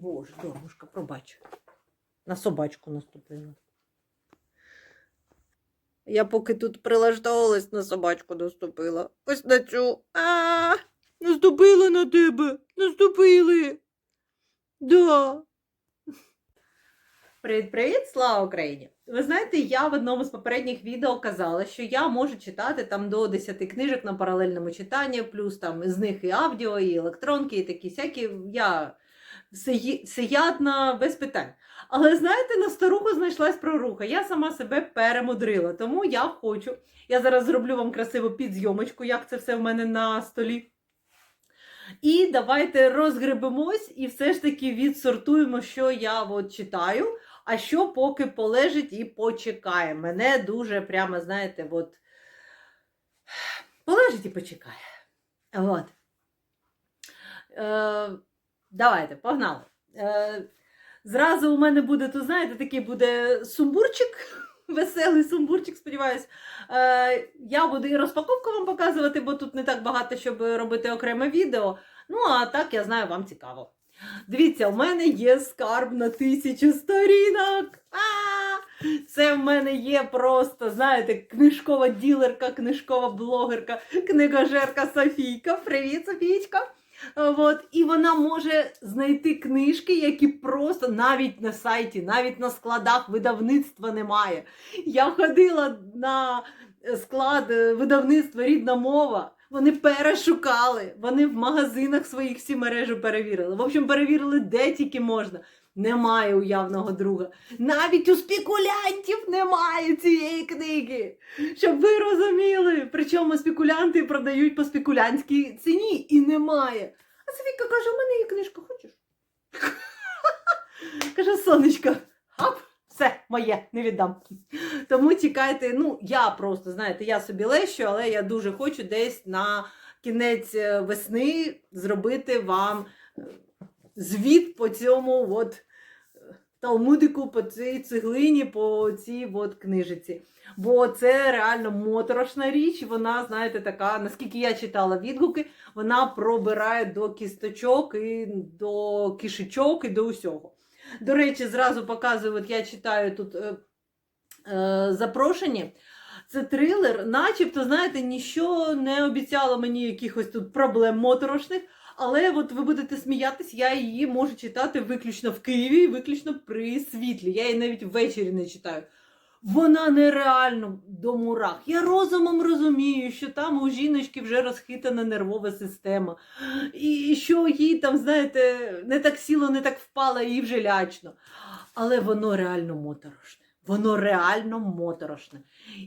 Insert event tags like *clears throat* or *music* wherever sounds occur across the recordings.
Боже, дорожка, пробач. На собачку наступила. Я поки тут прилаштовувалась на собачку наступила. Ось на цю. А, наступила на тебе. Наступили. Да. Привіт-привіт, слава Україні! Ви знаєте, я в одному з попередніх відео казала, що я можу читати там до 10 книжок на паралельному читанні, плюс там з них і аудіо, і електронки, і такі всякі. Я всеядна, без питань. Але знаєте, на старуху знайшлась проруха. Я сама себе перемудрила. Тому я хочу. Я зараз зроблю вам красиву підзйомочку, як це все в мене на столі. І давайте розгребемось і все ж таки відсортуємо, що я от читаю, а що поки полежить і почекає. Мене дуже прямо, знаєте, от полежить і почекає. От. Е, давайте, погнали. Е, зразу у мене буде, тут, знаєте, такий буде сумбурчик, *laughs* веселий сумбурчик, сподіваюсь. Е, я буду і розпаковку вам показувати, бо тут не так багато, щоб робити окреме відео. Ну, а так, я знаю, вам цікаво. Дивіться, у мене є скарб на тисячу сторінок. А! Це в мене є просто, знаєте, книжкова ділерка, книжкова блогерка, книгожерка Софійка. Привіт, Софійчка! От, і вона може знайти книжки, які просто навіть на сайті, навіть на складах видавництва немає. Я ходила на склад е, видавництва рідна мова. Вони перешукали, вони в магазинах своїх всі мережі перевірили. В общем, перевірили, де тільки можна. Немає уявного друга. Навіть у спекулянтів немає цієї книги. Щоб ви розуміли. Причому спекулянти продають по спекулянтській ціні і немає. А Софійка каже: у мене є книжка, хочеш? *laughs* Каже, сонечко, хап, все, моє, не віддам. Тому чекайте, ну, я просто, знаєте, я собі лещу, але я дуже хочу десь на кінець е, весни зробити вам е, звіт по цьому от талмудику, по цій цеглині, по цій от книжиці. Бо це реально моторошна річ, вона, знаєте, така, наскільки я читала відгуки, вона пробирає до кісточок, і до кишечок і до усього. До речі, зразу показую, от я читаю тут е, е, запрошені. Це трилер, начебто, знаєте, нічого не обіцяло мені якихось тут проблем моторошних. Але от ви будете сміятись, я її можу читати виключно в Києві, виключно при світлі. Я її навіть ввечері не читаю. Вона нереально до мурах. Я розумом розумію, що там у жіночки вже розхитана нервова система. І що їй там, знаєте, не так сіло, не так впало, їй вже лячно. Але воно реально моторошне. Воно реально моторошне.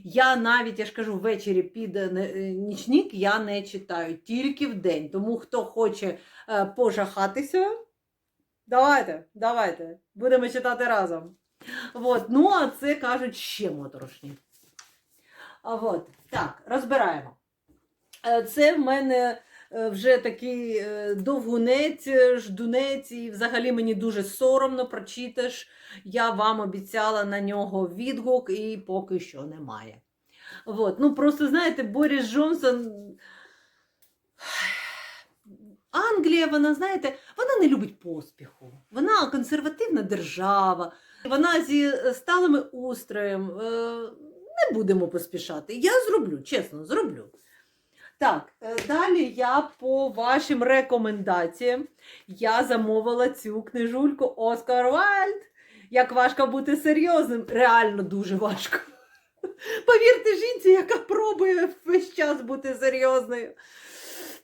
Я навіть, я ж кажу, ввечері під е, е, нічник я не читаю, тільки в день. Тому хто хоче е, пожахатися, давайте, давайте, будемо читати разом. От. Ну, а це кажуть ще моторошні. От, так, розбираємо. Це в мене вже такий е, довгунець, е, ждунець, і взагалі мені дуже соромно прочиташ. Я вам обіцяла на нього відгук, і поки що немає. От. Ну, просто знаєте, Борис Джонсон. Англія, вона, знаєте, вона не любить поспіху. Вона консервативна держава. Вона зі сталими устроєм. Е, не будемо поспішати. Я зроблю, чесно, зроблю. Так, е, далі я по вашим рекомендаціям я замовила цю книжульку Оскар Вальд. Як важко бути серйозним. Реально дуже важко. *laughs* Повірте жінці, яка пробує весь час бути серйозною.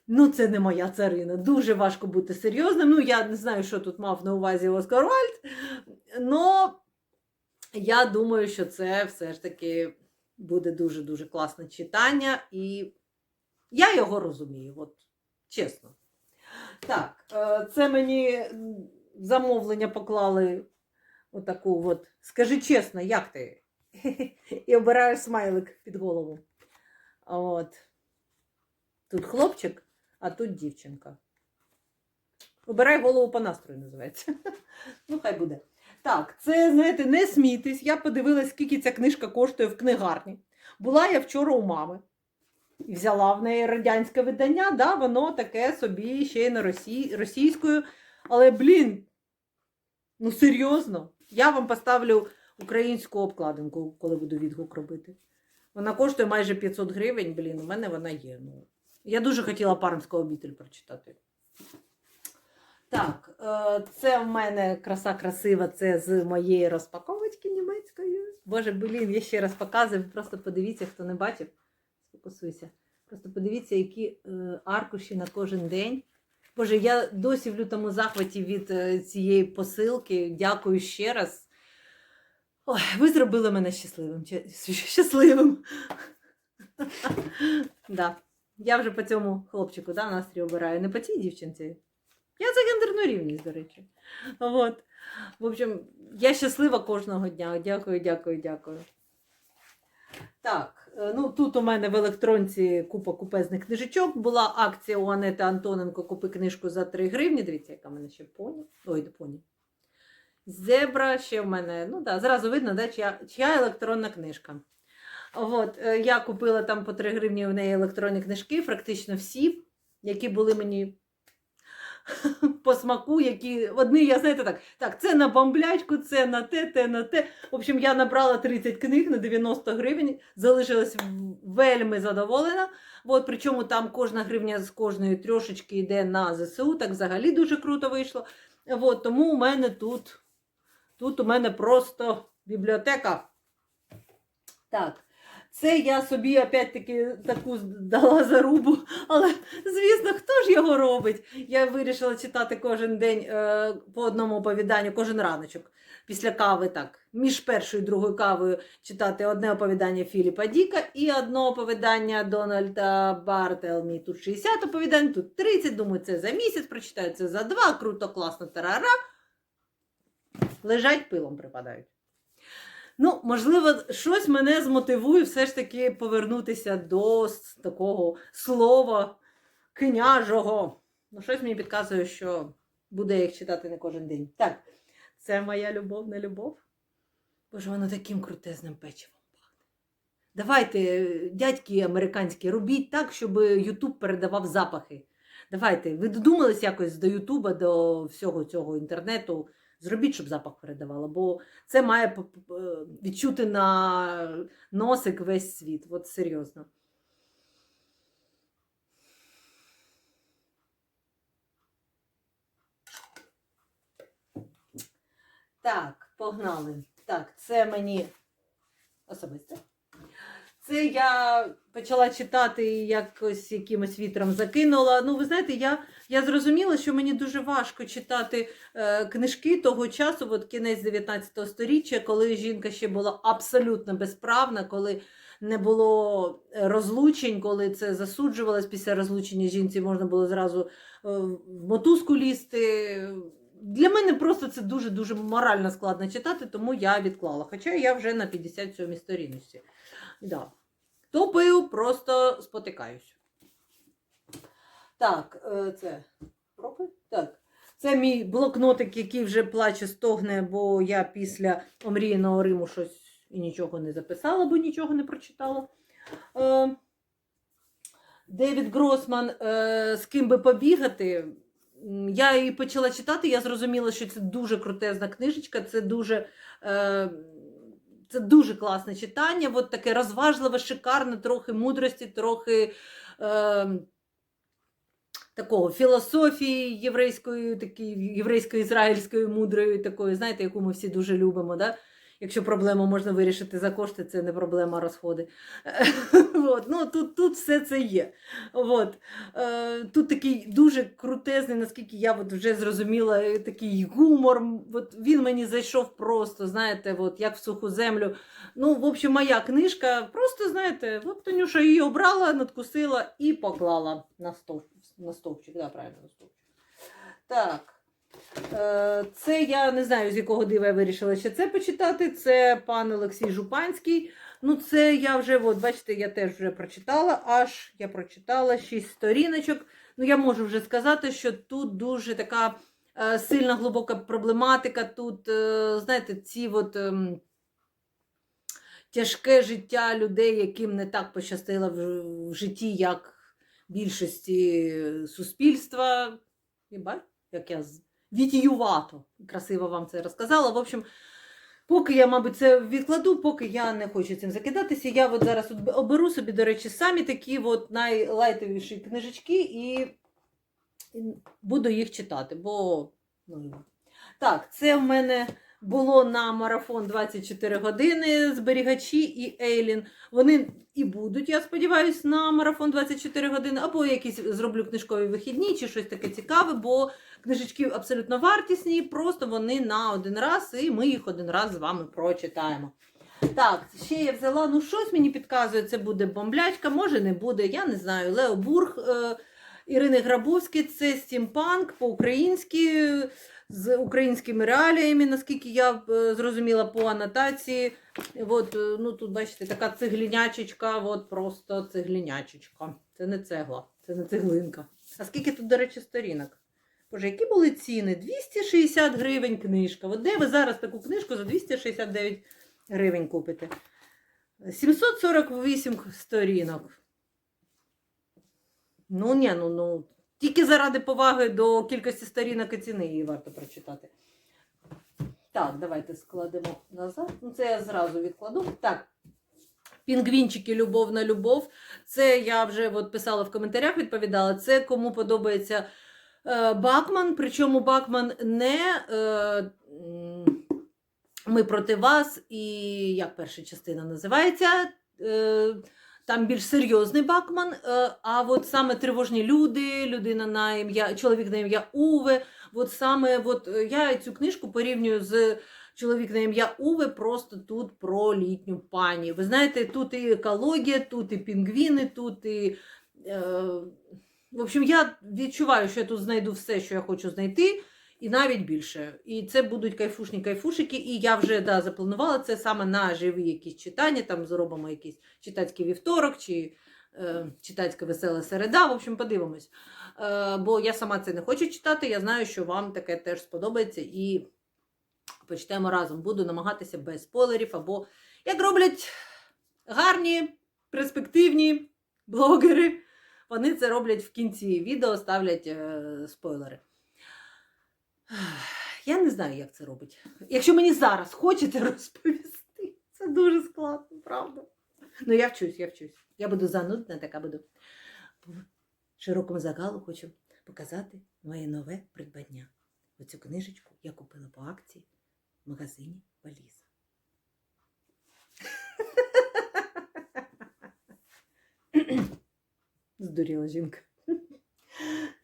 Ну, це не моя царина. Дуже важко бути серйозним. Ну, я не знаю, що тут мав на увазі Оскар Вальд. Но я думаю, що це все ж таки буде дуже-дуже класне читання, і я його розумію, от чесно. Так, е, це мені замовлення поклали отаку от. Скажи чесно, як ти? І обираю смайлик під голову. От. Тут хлопчик, а тут дівчинка. Обирай голову по настрою, називається. Ну, хай буде. Так, це, знаєте, не смійтесь. Я подивилась, скільки ця книжка коштує в книгарні. Була я вчора у мами. Взяла в неї радянське видання, да, воно таке собі ще й на росій... російською. Але, блін, Ну, серйозно. Я вам поставлю українську обкладинку, коли буду відгук робити. Вона коштує майже 500 гривень, блін, у мене вона є. Ну. Я дуже хотіла пармського обітель прочитати. Так, е, це в мене краса красива, це з моєї розпаковочки німецької. Боже, блін, я ще раз показую, просто подивіться, хто не бачив. Сфокусуйся. Просто подивіться, які е, аркуші на кожен день. Боже, я досі в лютому захваті від е, цієї посилки. Дякую ще раз. Ой, ви зробили мене щасливим. Щасливим. *laughs* да. Я вже по цьому хлопчику да, настрій обираю. Не по цій дівчинці. Я за гендерну рівність, до речі. От. В общем, я щаслива кожного дня. Дякую, дякую, дякую. Так, ну тут у мене в електронці купа купезних книжечок. Була акція у Анети Антоненко Купи книжку за 3 гривні. Дивіться, яка в мене ще поні. Ой, не поні. Зебра ще в мене. Ну так, зразу видно, да, чия, чия електронна книжка. От, е, я купила там по 3 гривні в неї електронні книжки, практично всі, які були мені *laughs* по смаку, які одні, я знаєте так, так, це на бомблячку, це на те, те, на те. В общем, я набрала 30 книг на 90 гривень, залишилась вельми задоволена. От, причому там кожна гривня з кожної трошечки йде на ЗСУ, так взагалі дуже круто вийшло. От, тому у мене тут, тут у мене просто бібліотека. Так. Це я собі опять-таки таку дала зарубу, але звісно, хто ж його робить? Я вирішила читати кожен день е, по одному оповіданню, кожен раночок після кави, так, між першою і другою кавою читати одне оповідання Філіпа Діка і одне оповідання Дональда Бартелмі. Тут 60 оповідань, тут 30. Думаю, це за місяць, прочитаю це за два. Круто, класно, тарара. Лежать пилом припадають. Ну, можливо, щось мене змотивує все ж таки повернутися до такого слова княжого. Ну, щось мені підказує, що буде їх читати не кожен день. Так, це моя любов, не любов. Боже, воно таким крутезним печивом пахне. Давайте, дядьки американські, робіть так, щоб Ютуб передавав запахи. Давайте, ви додумались якось до Ютуба, до всього цього інтернету. Зробіть, щоб запах передавало, бо це має відчути на носик весь світ. От серйозно. Так, погнали. Так, це мені особисто. Це я почала читати і якось якимось вітром закинула. Ну, ви знаєте, я, я зрозуміла, що мені дуже важко читати е, книжки того часу, от кінець 19 століття, коли жінка ще була абсолютно безправна, коли не було е, розлучень, коли це засуджувалось після розлучення жінці, можна було зразу е, в мотузку лізти. Для мене просто це дуже-дуже морально складно читати, тому я відклала. Хоча я вже на 57 сторіночці. Да. Хто просто спотикаюсь. Так, е, це? Так. Це мій блокнотик, який вже плаче, стогне, бо я після омріяного Риму щось і нічого не записала, бо нічого не прочитала. Е, Девід Гросман е, з ким би побігати. Я її почала читати, я зрозуміла, що це дуже крутезна книжечка, це дуже, це дуже класне читання, от таке розважливе, шикарне, трохи мудрості, трохи е, такого філософії єврейської, єврейсько-ізраїльської мудрої, такої, знаєте, яку ми всі дуже любимо. Да? Якщо проблему можна вирішити за кошти, це не проблема, а розходи. *laughs* От. Ну, тут, тут все це є. От. Е, Тут такий дуже крутезний, наскільки я от вже зрозуміла, е, такий гумор. От він мені зайшов просто, знаєте, от, як в суху землю. Ну, в общем, моя книжка, просто, знаєте, от Танюша її обрала, надкусила і поклала на, стовп, на стовпчик. Да, правильно, на стовпчик. Так. Е, Це я не знаю, з якого дива я вирішила ще це почитати. Це пан Олексій Жупанський. Ну, це я вже, от, бачите, я теж вже прочитала, аж я прочитала 6 сторіночок. Ну, я можу вже сказати, що тут дуже така е, сильна глибока проблематика. Тут, е, знаєте, ці от. ем, Тяжке життя людей, яким не так пощастило в, в житті, як більшості суспільства. І бач, як я, вітіювато. Красиво вам це розказала. В общем, поки я, мабуть, це відкладу, поки я не хочу цим закидатися. Я от зараз оберу собі, до речі, самі такі от найлайтовіші книжечки і буду їх читати, бо ну, так, це в мене було на марафон 24 години зберігачі і Ейлін. Вони і будуть, я сподіваюся, на марафон 24 години, або якісь зроблю книжкові вихідні чи щось таке цікаве, бо книжечки абсолютно вартісні, просто вони на один раз, і ми їх один раз з вами прочитаємо. Так, ще я взяла, ну щось мені підказує, це буде бомблячка, може не буде, я не знаю. Лео Бург, е, Ірини Грабовські, це стімпанк по-українськи, з українськими реаліями, наскільки я е, зрозуміла по анотації. От, е, ну, тут, бачите, така цеглінячечка, от просто цеглінячечка. Це не цегла, це не цеглинка. А скільки тут, до речі, сторінок? Боже, які були ціни? 260 гривень книжка. От де ви зараз таку книжку за 269 гривень купите? 748 сторінок. Ну, ні, ну, ну. Тільки заради поваги до кількості сторінок і ціни її варто прочитати. Так, давайте складемо назад. Ну, це я зразу відкладу. Так. Пінгвінчики, любов на любов. Це я вже от писала в коментарях, відповідала. Це кому подобається Бакман. Причому Бакман не е, ми проти вас, і як перша частина називається. Е, там більш серйозний Бакман, е, а от саме тривожні люди, людина на ім'я, чоловік на ім'я Уве. От саме от е, я цю книжку порівнюю з чоловік на ім'я Уве, просто тут про літню пані. Ви знаєте, тут і екологія, тут і пінгвіни, тут і. Е, в общем, я відчуваю, що я тут знайду все, що я хочу знайти, і навіть більше. І це будуть кайфушні кайфушики. І я вже да, запланувала це саме на живі якісь читання. Там зробимо якийсь читацький вівторок чи е, читацька весела середа. В общем, подивимось. Е, бо я сама це не хочу читати. Я знаю, що вам таке теж сподобається. І почитаємо разом. Буду намагатися без спойлерів, або як роблять гарні, перспективні блогери. Вони це роблять в кінці відео, ставлять е, спойлери. Я не знаю, як це робить. Якщо мені зараз хочеться *laughs* розповісти, це дуже складно, правда. Ну, я вчусь, я вчусь. Я буду занудна, така буду. Широкому загалу хочу показати моє нове придбання. Оцю книжечку я купила по акції в магазині Валіза. Здуріла жінка. *laughs*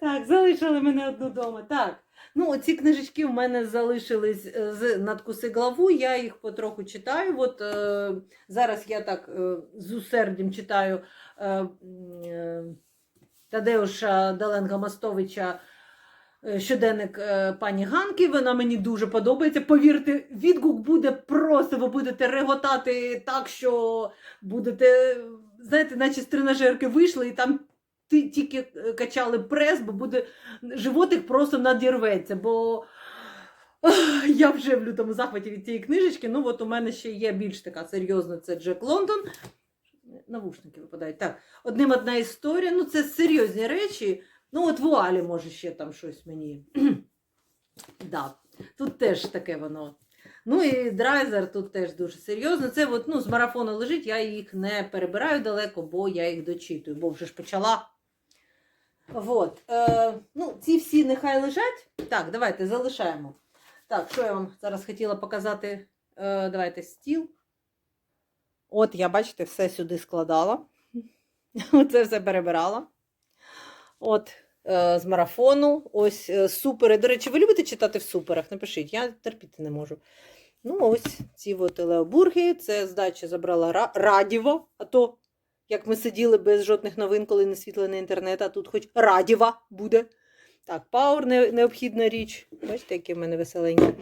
Так, залишили мене одну вдома. Так. Ну, ці книжечки в мене залишились е, з надкуси главу, я їх потроху читаю. От е, зараз я так е, з усердям читаю е, е, Тадеуша Даленка Мостовича е, щоденник е, пані Ганки. Вона мені дуже подобається. Повірте, відгук буде просто, ви будете реготати так, що будете, знаєте, наче з тренажерки вийшли і там. Тільки е, качали прес, бо буде животик просто надірветься, бо я вже в лютому захваті від цієї книжечки. Ну, от у мене ще є більш така серйозна, це Джек Лондон. Навушники випадають. Так, одним одна історія. Ну, це серйозні речі. Ну, от вуалі, може, ще там щось мені. *clears throat* да, Тут теж таке воно. Ну і драйзер тут теж дуже серйозно. Це от, ну, з марафону лежить, я їх не перебираю далеко, бо я їх дочитую, бо вже ж почала. Вот. Е, ну, ці всі нехай лежать. Так, давайте залишаємо. Так, що я вам зараз хотіла показати? Е, давайте стіл. От я, бачите, все сюди складала. *laughs* Оце все перебирала. От, е, з марафону. Ось е, супери. До речі, ви любите читати в суперах? Напишіть, я терпіти не можу. Ну, ось ці от Леобурги. Це здача забрала Ра- Радіво, а то як ми сиділи без жодних новин, коли не світлений інтернет, а тут хоч радіва буде. Так, пауер не, необхідна річ. Бачите, який в мене веселенький,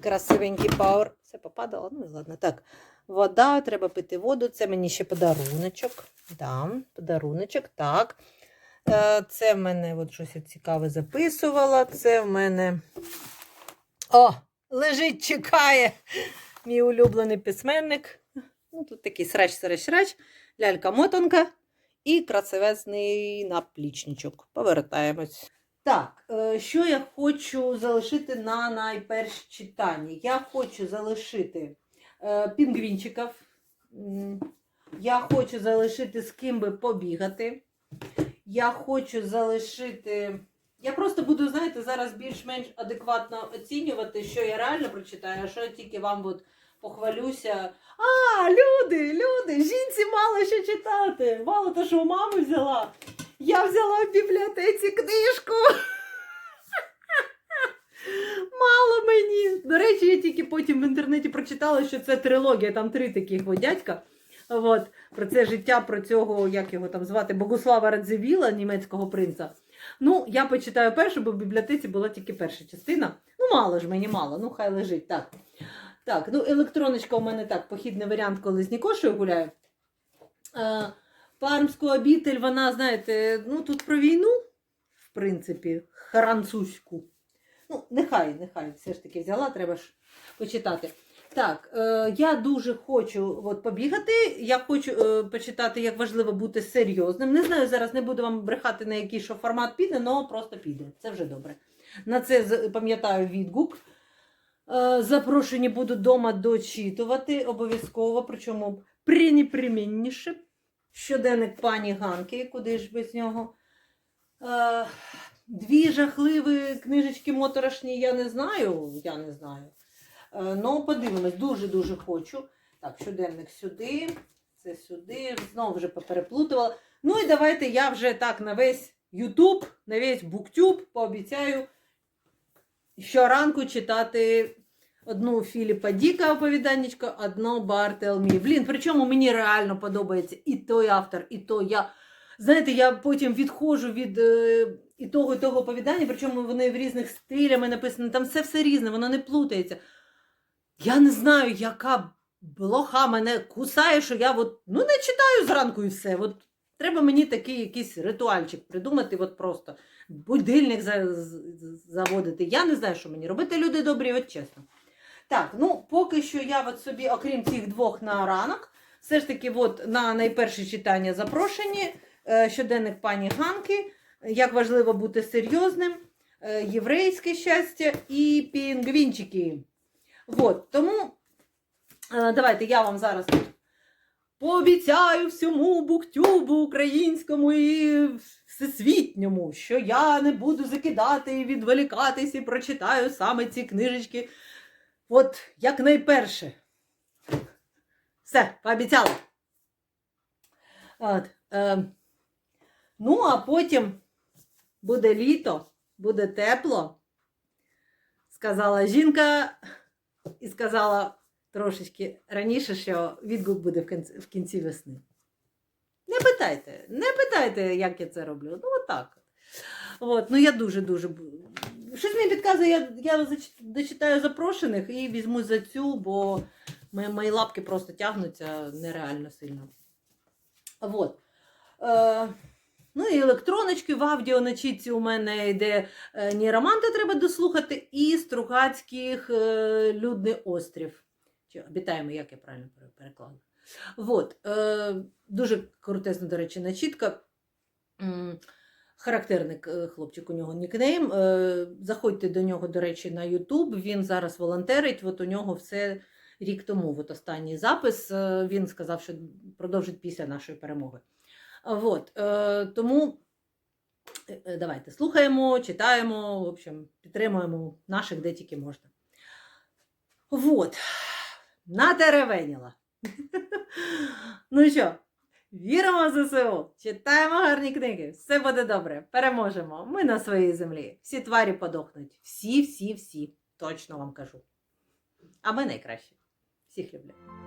красивенький пауер. Все попадало, ну і ладно. Так, вода, треба пити воду. Це мені ще подаруночок. Да, подаруночок, так. Е, Це в мене от щось цікаве записувала. Це в мене. О! Лежить, чекає. Мій улюблений письменник. Ну, тут такий срач-срач-срач лялька-мотанка і красивезний наплічничок. Повертаємось. Так, е, що я хочу залишити на найперше читання? Я хочу залишити е, пінгвінчиків. Я хочу залишити з ким би побігати. Я хочу залишити. Я просто буду, знаєте, зараз більш-менш адекватно оцінювати, що я реально прочитаю, а що я тільки вам от похвалюся. А, люди, люди, жінці мало що читати. Мало того, що у мами взяла. Я взяла в бібліотеці книжку. *laughs* Мало мені. До речі, я тільки потім в інтернеті прочитала, що це трилогія, там три таких от дядька. От, про це життя, про цього, як його там звати, Богуслава Радзивіла, німецького принца. Ну, я почитаю першу, бо в бібліотеці була тільки перша частина. Ну, мало ж мені мало, ну хай лежить. Так, так ну електроночка у мене так, похідний варіант, коли з Нікошею гуляю. Е, Пармську обітель, вона, знаєте, ну тут про війну, в принципі, французьку. Ну, нехай, нехай, все ж таки взяла, треба ж почитати. Так, е, я дуже хочу от, побігати. Я хочу е, почитати, як важливо бути серйозним. Не знаю, зараз не буду вам брехати, на який що формат піде, але просто піде. Це вже добре. На це пам'ятаю відгук. Е, запрошені буду вдома дочитувати обов'язково, причому пренепремінніше. Щоденник пані Ганки, куди ж без нього. Е, дві жахливі книжечки моторошні, я не знаю. Я не знаю. Е, Ну, подивимось, дуже-дуже хочу. Так, щоденник сюди, це сюди, знову вже попереплутувала. Ну і давайте я вже так на весь YouTube, на весь BookTube пообіцяю щоранку читати одну Філіпа Діка оповіданнячко, одну Бартелмі. Блін, причому мені реально подобається і той автор, і то я. Знаєте, я потім відходжу від е, і того, і того оповідання, причому вони в різних стилями написані, там все все різне, воно не плутається. Я не знаю, яка блоха мене кусає, що я от, ну, не читаю зранку і все. От, треба мені такий якийсь ритуальчик придумати, от просто будильник заводити. Я не знаю, що мені робити, люди добрі, от чесно. Так, ну поки що я от собі, окрім цих двох на ранок, все ж таки от на найперше читання запрошені. Е, Щоденник пані Ганки, як важливо бути серйозним, е, єврейське щастя і пінгвінчики. От, тому е, давайте я вам зараз пообіцяю всьому буктюбу українському і всесвітньому, що я не буду закидати і відволікатись і прочитаю саме ці книжечки. От як найперше. Все, пообіцяла. От, е, ну, а потім буде літо, буде тепло, сказала жінка, і сказала трошечки раніше, що відгук буде в кінці, в кінці весни. Не питайте, не питайте, як я це роблю. Ну, отак. От, ну я дуже-дуже. Щось мені підказує, я, я дочитаю запрошених і візьму за цю, бо мої, мої лапки просто тягнуться нереально сильно. От. Е, ну і електроночки в аудіоначітці у мене йде е, Ніроманта треба дослухати, і Стругацьких е, Людний острів. Чи обітаємо, як я правильно пере- переклала. Вот. Е, дуже крутезна, до речі, начітка. Характерник хлопчик у нього нікнейм. Заходьте до нього, до речі, на YouTube. Він зараз волонтерить. От у нього все рік тому. От останній запис. Він сказав, що продовжить після нашої перемоги. Вот. Е, Тому е, давайте слухаємо, читаємо, в общем, підтримуємо наших, де тільки можна. Вот. Натеревеніла. *laughs* ну що, віримо в ЗСУ, читаємо гарні книги, все буде добре, переможемо. Ми на своїй землі. Всі тварі подохнуть. Всі, всі, всі. Точно вам кажу. А ми найкращі. Всіх люблю.